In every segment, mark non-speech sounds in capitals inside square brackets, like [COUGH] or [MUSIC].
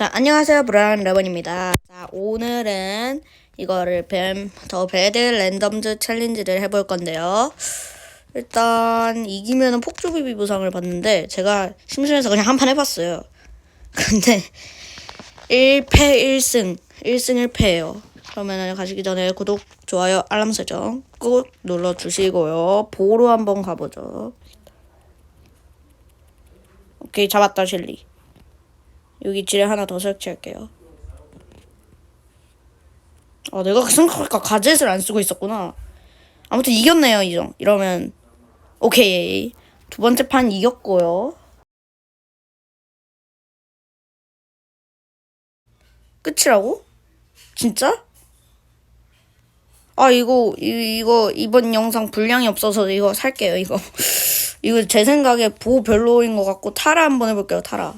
자, 안녕하세요. 브라운 러번입니다. 자, 오늘은 이거를 뱀, 더 배드 랜덤즈 챌린지를 해볼 건데요. 일단, 이기면은 폭주비비 보상을 받는데, 제가 심심해서 그냥 한 판 해봤어요. [LAUGHS] 근데, 1패 1승, 1승 1패예요. 그러면은 가시기 전에 구독, 좋아요, 알람 설정 꼭 눌러주시고요. 보러 한번 가보죠. 오케이, 잡았다, 셸리. 여기 지뢰 하나 더 설치할게요. 아, 내가 생각하니까 가젯을 안 쓰고 있었구나. 아무튼 이겼네요, 이정. 이러면 오케이. 두 번째 판 이겼고요. 끝이라고? 진짜? 아, 이거 이, 이거 이번 영상 분량이 없어서 이거 살게요, 이거. [LAUGHS] 이거 제 생각에 보호 별로인 것 같고 타라 한번 해볼게요, 타라.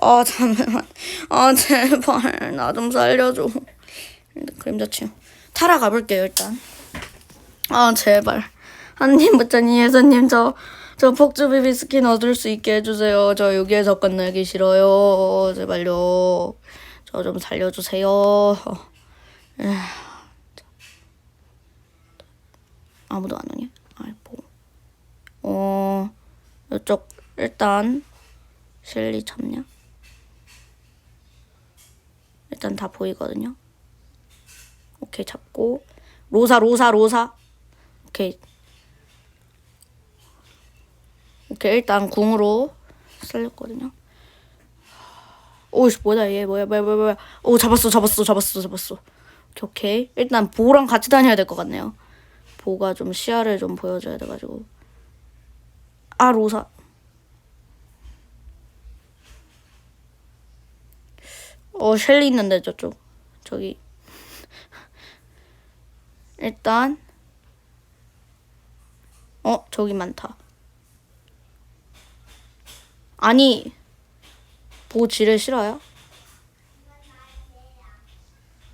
아 잠깐만. 아 제발. 나 좀 살려줘. 일단 그림자 치유 타라 가볼게요 일단. 아 제발. 한님부터님 예선님 저 저 폭주 비 비 스킨 얻을 수 있게 해주세요. 저 여기에서 끝내기 싫어요. 제발요. 저 좀 살려주세요. 아무도 안 오냐? 아이 뭐. 어 이쪽 일단 셸리 참냐? 일단 다 보이거든요. 오케이 잡고. 로사 로사 로사. 오케이. 오케이 일단 궁으로 살렸거든요. 오이씨 뭐야 얘 뭐야 뭐야 뭐야 뭐야. 오 잡았어 잡았어 잡았어 잡았어. 오케이 오케이. 일단 보호랑 같이 다녀야 될 것 같네요. 보가 좀 시야를 좀 보여줘야 돼가지고. 아 로사 어, 셸리 있는데 저쪽. 저기. 일단 어, 저기 많다. 아니. 보고 지를 싫어요?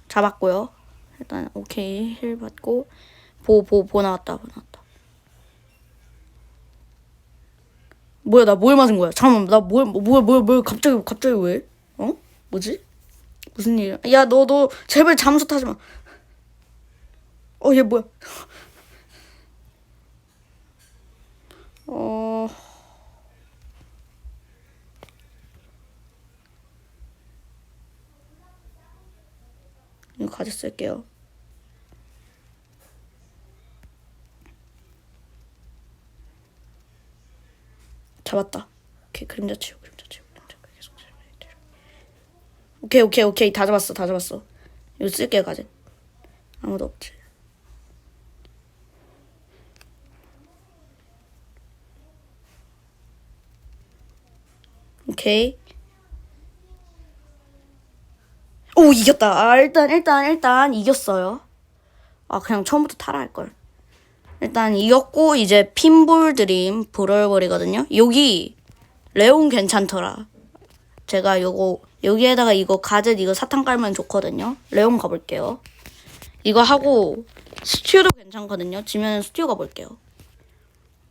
잡았고요. 일단 오케이. 힐 받고 보보 보 나왔다. 보 나왔다. 뭐야 나 뭘 맞은 거야? 잠깐만 나 뭘 뭐야 뭐야 뭐야 갑자기 갑자기 왜? 어? 뭐지? 무슨 일이야? 야, 너, 너, 제발 잠수 타지 마. 어, 얘 뭐야? 어. 이거 가져 쓸게요. 잡았다. 오케이, 그림자 치우, 그림자 치우, 그림자 계속 치우. 오케이 오케이 오케이. 다 잡았어 다 잡았어. 이거 쓸게 가지 아무도 없지. 오케이. 오 이겼다. 아 일단 일단 일단 이겼어요. 아 그냥 처음부터 타라 할걸. 일단 이겼고 이제 핀볼 드림 브롤볼이거든요. 여기 레온 괜찮더라 제가 요거 여기에다가 이거 가젯 이거 사탕 깔면 좋거든요. 레온 가볼게요. 이거 하고 스튜도 괜찮거든요. 지면 스튜 가볼게요.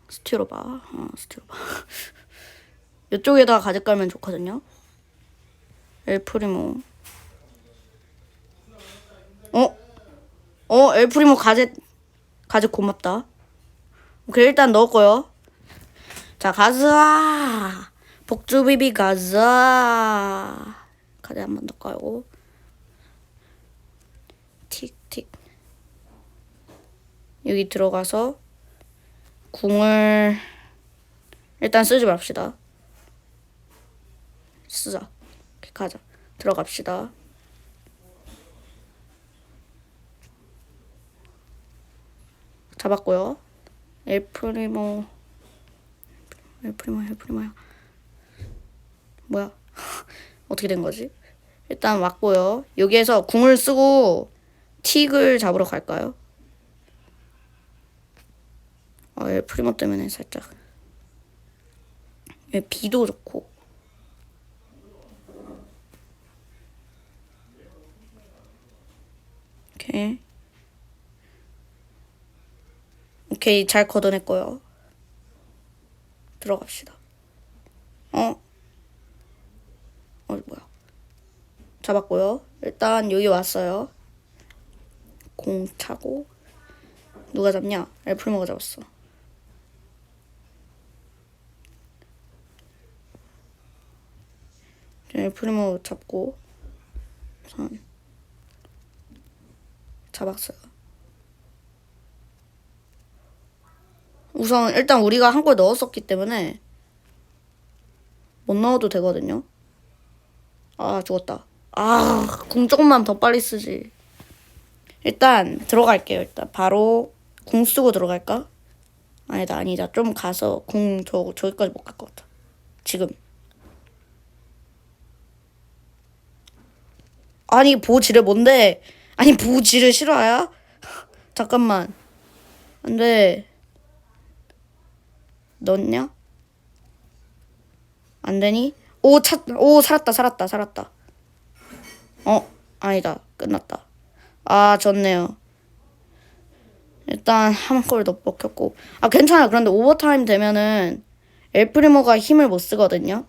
스튜로 봐. 어, 스튜로 봐. [LAUGHS] 이쪽에다가 가젯 깔면 좋거든요. 엘프리모. 어? 어, 엘프리모 가젯 가젯 고맙다. 오케이 일단 넣었고요. 자 가즈아. 복주비비 가자. 가자 한 번 더 깔고. 틱틱. 여기 들어가서 궁을 일단 쓰지 맙시다. 쓰자. 가자. 들어갑시다. 잡았고요. 엘프리모 엘프리모 엘프리모야. 뭐야? [LAUGHS] 어떻게 된 거지? 일단 왔고요. 여기에서 궁을 쓰고 틱을 잡으러 갈까요? 아, 얘 프리모 때문에 살짝. 얘 비도 좋고. 오케이. 오케이, 잘 걷어냈고요. 들어갑시다. 어? 어 뭐야? 잡았고요. 일단 여기 왔어요. 공 차고 누가 잡냐? 엘프리모가 잡았어. 엘프리모 잡고 선 잡았어요. 우선 일단 우리가 한 골 넣었었기 때문에 못 넣어도 되거든요. 아 죽었다. 아 궁 조금만 더 빨리 쓰지. 일단 들어갈게요. 일단 바로 궁 쓰고 들어갈까? 아니다 아니다 좀 가서 궁 저 저기까지 못 갈 것 같아. 지금. 아니 보지를 뭔데? 아니 보지를 싫어야? [LAUGHS] 잠깐만. 안 돼. 넣냐? 안 되니? 오, 차, 오, 살았다, 살았다, 살았다. 어, 아니다. 끝났다. 아, 졌네요. 일단 한 골 더 먹혔고. 아, 괜찮아요. 그런데 오버타임 되면은 엘프리모가 힘을 못 쓰거든요.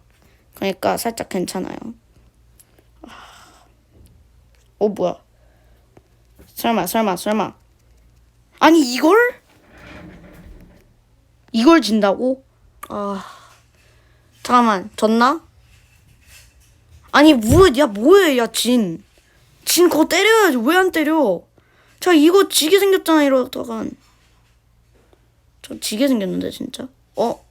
그러니까 살짝 괜찮아요. 아. 오, 뭐야. 설마, 설마, 설마. 아니, 이걸? 이걸 진다고? 아. 잠깐만, 졌나? 아니, 뭐야, 야, 뭐해, 야, 진. 진 그거 때려야지. 왜 안 때려? 자, 이거 지게 생겼잖아, 이러다간. 저 지게 생겼는데, 진짜. 어?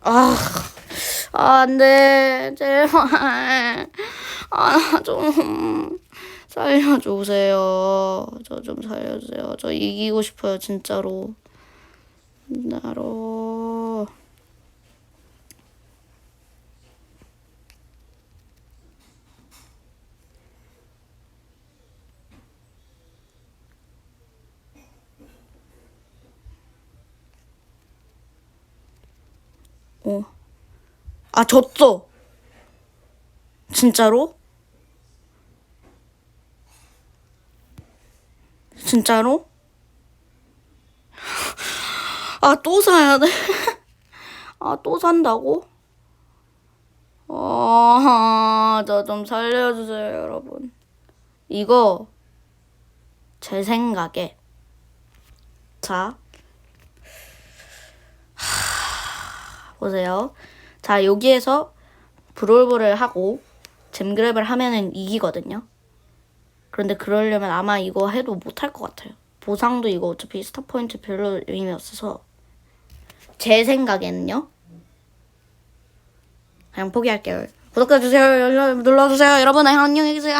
아, 아, 안 돼. 제발. 아, 좀. 살려주세요. 저 좀 살려주세요. 저 이기고 싶어요, 진짜로. 나로. 어. 아, 졌어. 진짜로? 진짜로? 아, 또 사야 돼? [LAUGHS] 아, 또 산다고? 아, 저 좀 살려주세요, 여러분. 이거, 제 생각에. 자. 하, [SIGHS] 보세요. 자, 여기에서 브롤브를 하고, 잼그랩을 하면은 이기거든요. 그런데 그러려면 아마 이거 해도 못할 것 같아요. 보상도 이거 어차피 스타 포인트 별로 의미 없어서 제 생각에는요. 그냥 포기할게요. 구독해주세요. 눌러주세요. 여러분 안녕히 계세요.